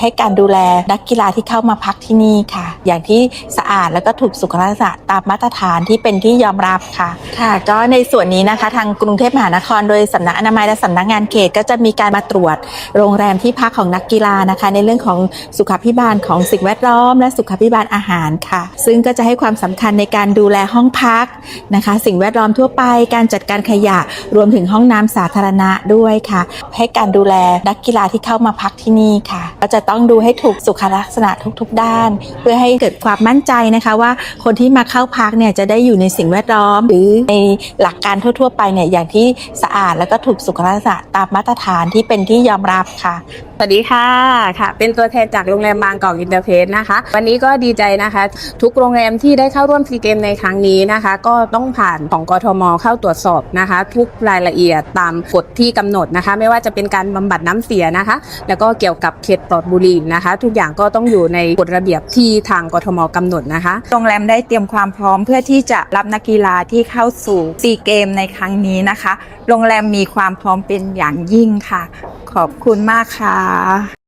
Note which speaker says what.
Speaker 1: ให้การดูแลนักกีฬาที่เข้ามาพักที่นี่ค่ะ อย่างที่สะอาดแล้วก็ถูกสุขลักษณะตามมาตรฐานที่เป็นที่ยอมรับค่ะ ค่ะ ก็ในส่วนนี้นะคะ ทางกรุงเทพมหานครโดยสำนักอนามัยและสำนักงานเขต ก็จะมีการมาตรวจโรงแรมที่พักของนักกีฬานะคะ ในเรื่องของสุขภิบาลของสิ่งแวดล้อม และสุขภิบาลอาหารค่ะ ซึ่งก็จะให้ความสำคัญในการดูแลห้องพักนะคะ สิ่งแวดล้อมทั่วไป การจัดการขยะรวมถึงห้องน้ำสาธารณะด้วยค่ะ ให้การดูแลนักกีฬาที่เข้ามาพักที่นี่ค่ะ ก็จะต้องดูให้ถูกสุขลักษณะทุกๆ ด้าน เพื่อให้เกิดความมั่นใจนะคะว่าคนที่มาเข้าพักเนี่ยจะได้อยู่ในสิ่งแวดล้อม หรือในหลักการทั่ว ๆ ไปเนี่ยอย่างที่สะอาดแล้วก็ถูกสุขลักษณะตามมาตรฐานที่เป็นที่ยอมรับค่ะ
Speaker 2: วัสดีค่ะค่ะ เป็นตัวแทนจากโรงแรมบางกอกอินเตอร์เพสนะคะ วันนี้ก็ดีใจนะคะ ทุกโรงแรมที่ได้เข้าร่วมซีเกมในครั้งนี้นะคะ ก็ต้องผ่านของกทม เข้าตรวจสอบนะคะ ทุกรายละเอียดตามกฎที่กำหนดนะคะ ไม่ว่าจะเป็นการบำบัดน้ำเสียนะคะ แล้วก็เกี่ยวกับเขตปลอดบุหรี่นะคะ ทุกอย่างก็ต้องอยู่ในกฎระเบียบที่ทางกทมกำหนดนะคะ
Speaker 3: โรงแรมได้เตรียมความพร้อมเพื่อที่จะรับนักกีฬาที่เข้าสู่ซีเกมในครั้งนี้นะคะ โรงแรมมีความพร้อมเป็นอย่างยิ่งค่ะ ขอบคุณมากค่ะ